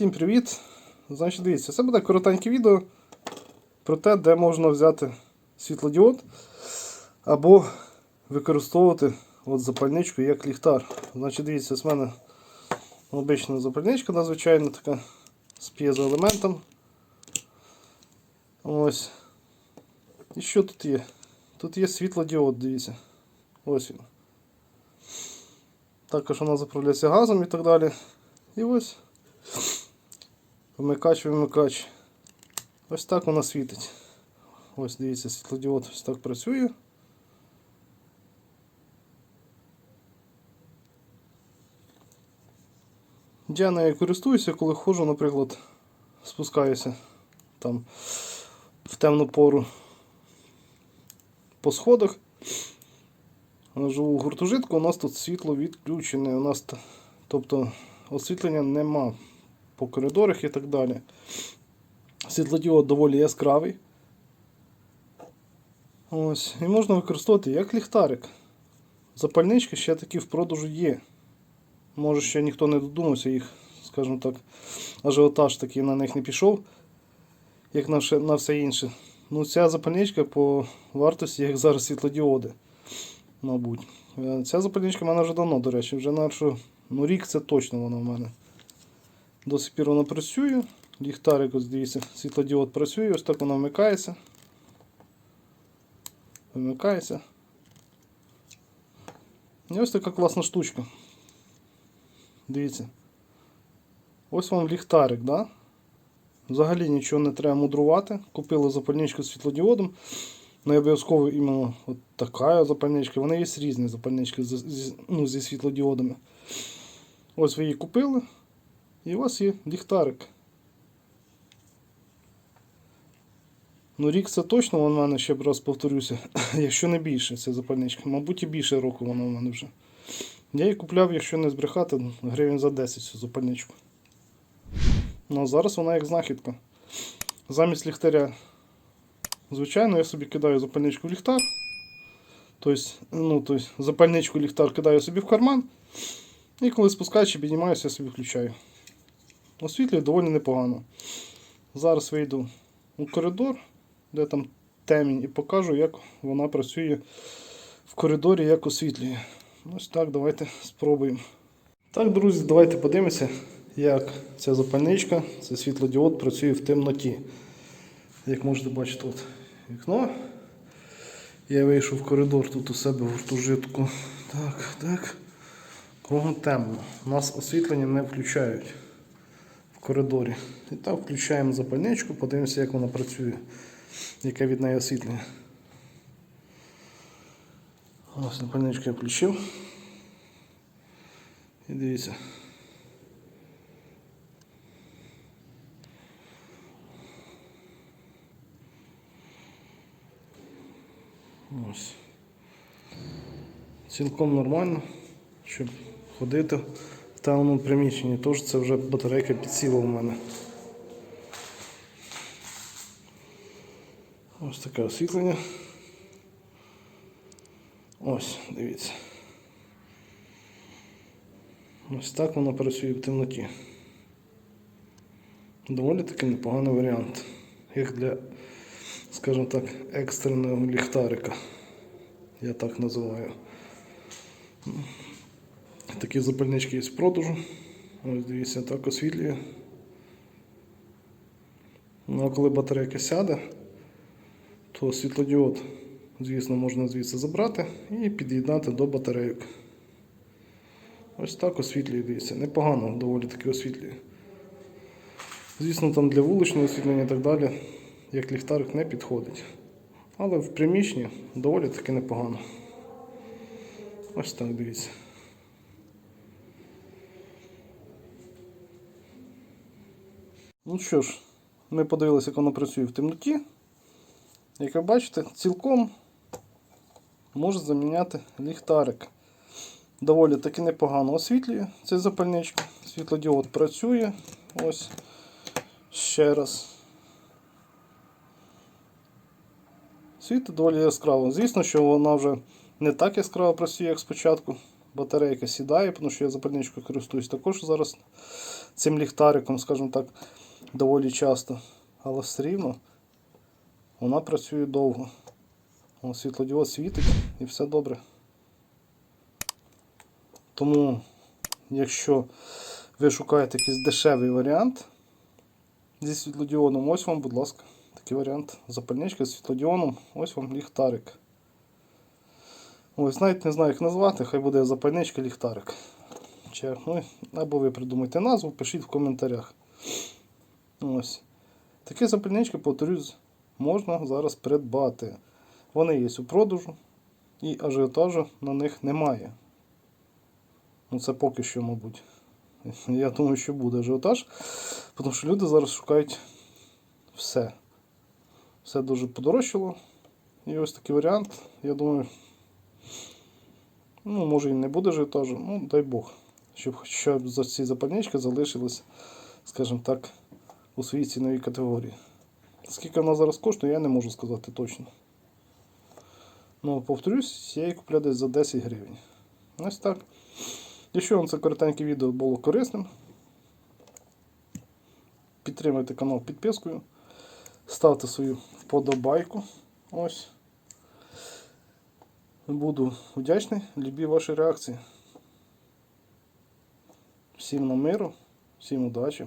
Всім привіт! Значить, дивіться, це буде коротеньке відео про те, де можна взяти світлодіод або використовувати от запальничку як ліхтар. Значить, дивіться, з мене обична запальничка, надзвичайно така з п'єзоелементом. Ось. І що тут є? Тут є світлодіод, дивіться. Ось він. Також вона заправляється газом і так далі. І ось вимикач, вимикач. Ось так вона світить. Ось дивіться, світлодіод ось так працює. Я нею користуюся, коли ходжу, наприклад, спускаюся там в темну пору по сходах. Живу в гуртожитку, у нас тут світло відключене. У нас, тобто освітлення нема по коридорах і так далі. Світлодіод доволі яскравий. Ось. І можна використовувати як ліхтарик. Запальнички ще такі в продажу є. Може ще ніхто не додумався їх, скажімо так, ажіотаж такий на них не пішов, як на все, інше. Ну, ця запальничка по вартості, як зараз світлодіоди, мабуть. Е, Ця запальничка в мене вже давно, до речі, вже на що, ну, рік це точно вона в мене. До сих пір вона працює. Ліхтарик, ось дивіться, світлодіод працює, ось так вона вмикається. Вимикається. І ось така класна штучка. Дивіться. Ось вам ліхтарик, да? Взагалі нічого не треба мудрувати. Купили запальничку з світлодіодом. Не обов'язково іменно от така запальничка. Вони є різні запальнички з, з- ну, зі світлодіодами. Ось ви її купили. І у вас є ліхтарик. Ну, рік це точно у мене ще раз повторюся, якщо не більше ця запальничка. Мабуть, і більше року вона у мене вже. Я її купляв, якщо не збрехати, гривень за 10 цю запальничку. Ну а зараз вона як знахідка. Замість ліхтаря. Звичайно, я собі кидаю запальничку в ліхтар. Тобто, ну, тобто запальничку ліхтар кидаю собі в карман. І коли спускаючи, піднімаюся, я собі включаю. Освітлює доволі непогано. Зараз вийду у коридор, де там темінь, і покажу, як вона працює в коридорі, як освітлює. Ось так, давайте спробуємо. Так, друзі, давайте подивимося, як ця запальничка, цей світлодіод працює в темноті. Як можете бачити, от вікно. Я вийшов в коридор тут у себе в гуртожитку. Так, так. Кругом темно. Нас освітлення не включають в коридорі. І так включаємо запальничку, подивимося, як вона працює, яке від неї освітлення. Ось запальничку я включив. І дивіться. Ось. Цілком нормально, щоб ходити в темному приміщенні. Тож це вже батарейка підсіла у мене. Ось таке освітлення. Ось, дивіться. Ось так воно працює в темноті. Доволі таки непоганий варіант. Як для, скажімо так, екстреного ліхтарика. Я так називаю. Такі запальнички є в продажу. Ось дивіться, так освітлює. Ну а коли батарейка сяде, то світлодіод, звісно, можна звідси забрати і під'єднати до батарейок. Ось так освітлює, дивіться. Непогано доволі таки освітлює. Звісно, там для вуличного освітлення і так далі, як ліхтарик не підходить. Але в приміщенні доволі таки непогано. Ось так дивіться. Ну що ж, ми подивилися, як воно працює в темноті. Як ви бачите, цілком може заміняти ліхтарик. Доволі таки непогано освітлює цей запальничка. Світлодіод працює. Ось ще раз. Світить доволі яскраво. Звісно, що вона вже не так яскраво працює, як спочатку. батарейка сідає, тому що я запальничкою користуюсь також зараз цим ліхтариком, скажімо так, доволі часто. Але все рівно вона працює довго. О, світлодіод світить і все добре. Тому, якщо ви шукаєте якийсь дешевий варіант зі світлодіодом, ось вам, будь ласка, такий варіант. Запальничка з світлодіоном, ось вам ліхтарик. Ось навіть не знаю, як назвати, хай буде запальничка ліхтарик. Чи, ну, або ви придумайте назву, пишіть в коментарях. Ось. Такі запальнички, повторюсь, можна зараз придбати. Вони є у продажу і ажіотажу на них немає. Ну це поки що, мабуть. Я думаю, що буде ажіотаж, тому що люди зараз шукають все. Все дуже подорожчало. І ось такий варіант, я думаю, ну, може і не буде ажіотажу, ну дай Бог, щоб хоча за ці запальнички залишились, скажімо так, у своїй ціновій категорії. Скільки вона зараз коштує, я не можу сказати точно. Ну, повторюсь, я її купляю десь за 10 гривень. Ось так. Якщо вам це коротеньке відео було корисним, підтримайте канал підпискою, ставте свою вподобайку. Ось. Буду вдячний любі ваші реакції. Всім на миру, всім удачі,